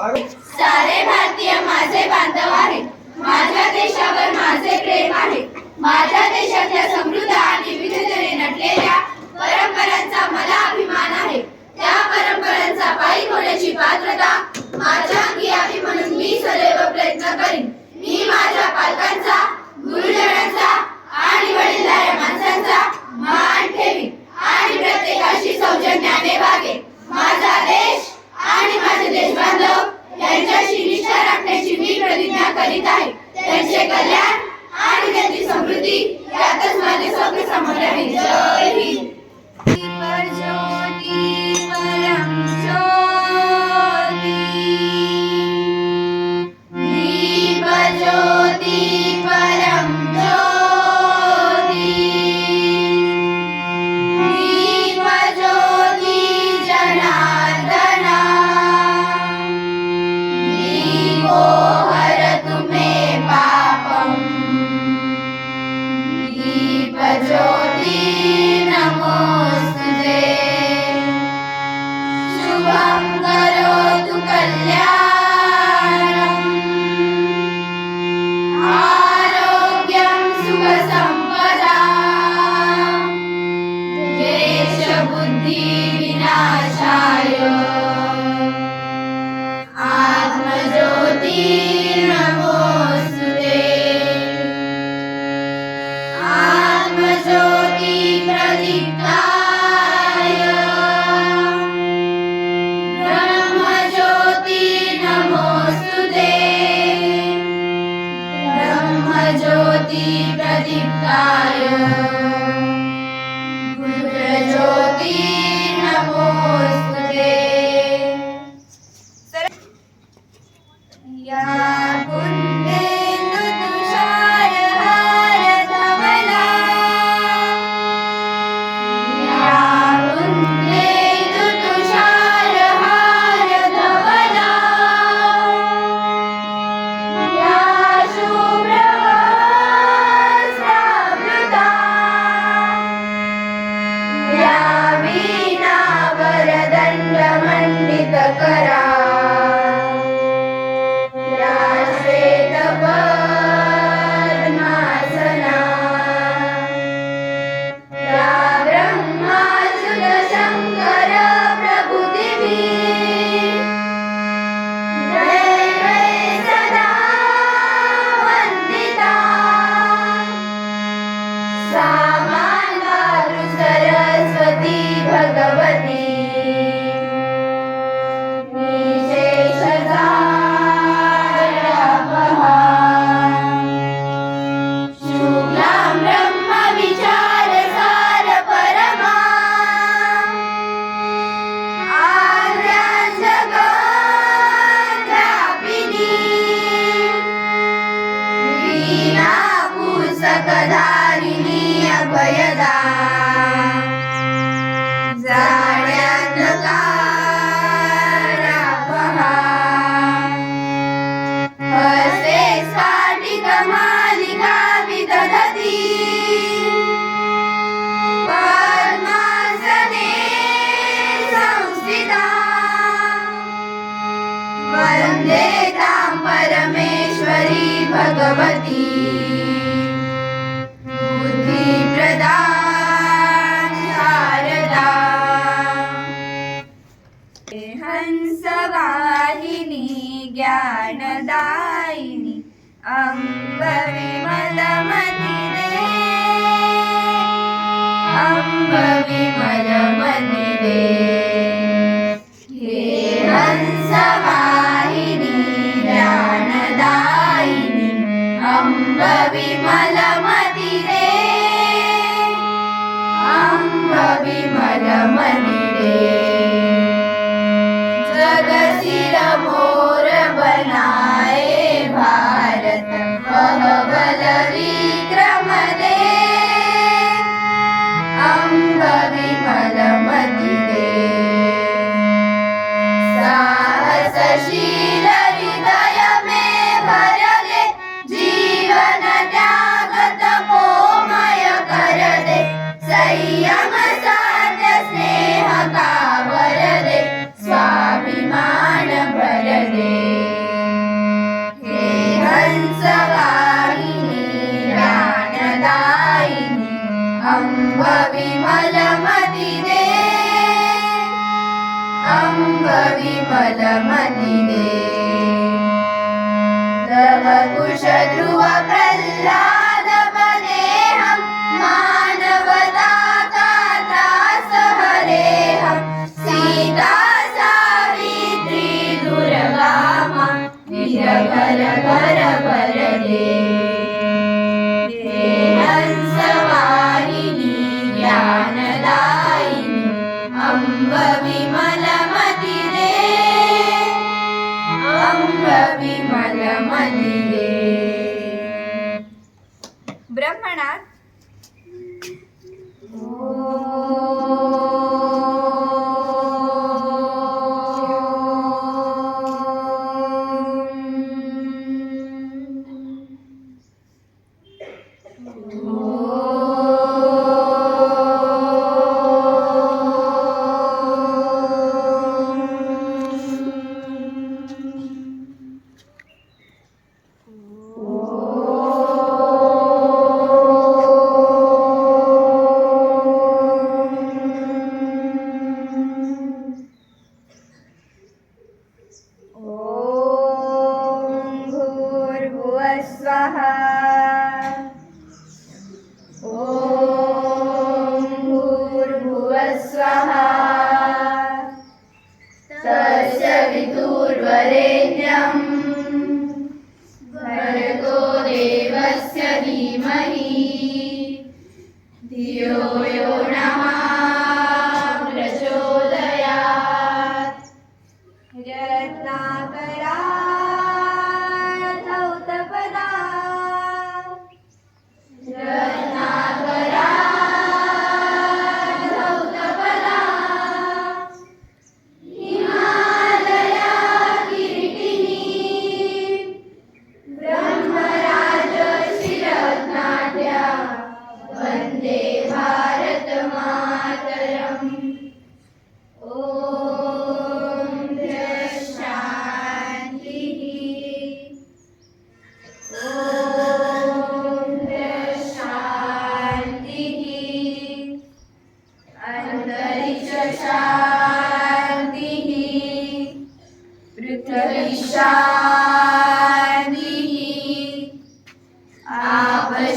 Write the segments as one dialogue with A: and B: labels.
A: सारे भारतीय माझे बांधव आहेत. माझ्या देशावर माझे प्रेम आहे. माझ्या देशातल्या समृद्ध आणि विविधतेने नटलेल्या परंपरांचा मला अभिमान आहे. त्या परंपरांचा पायी होण्याची पात्रता माझ्या अंगी यावी म्हणून मी सदैव प्रयत्न करीन. રાતસ માને સૌને જય હિન્દ પર જો ആരും? वन्देता परमेश्वरी भगवती। प्रदासवालिनी ज्ञानदायिनी अम्बवे मिरे अम्बवे मल ಧಮ ಕುಶದ
B: ब्रह्मणात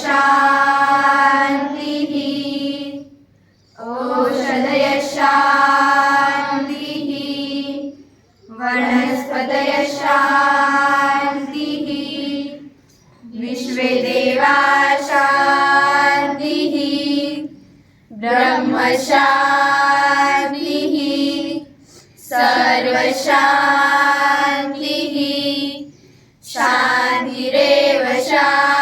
B: शान्तिः ओषधय शान्तिः वनस्पतय शान्तिः विश्वे देवा शान्तिः ब्रह्मशान्तिः शान्तिरेव शान्ति।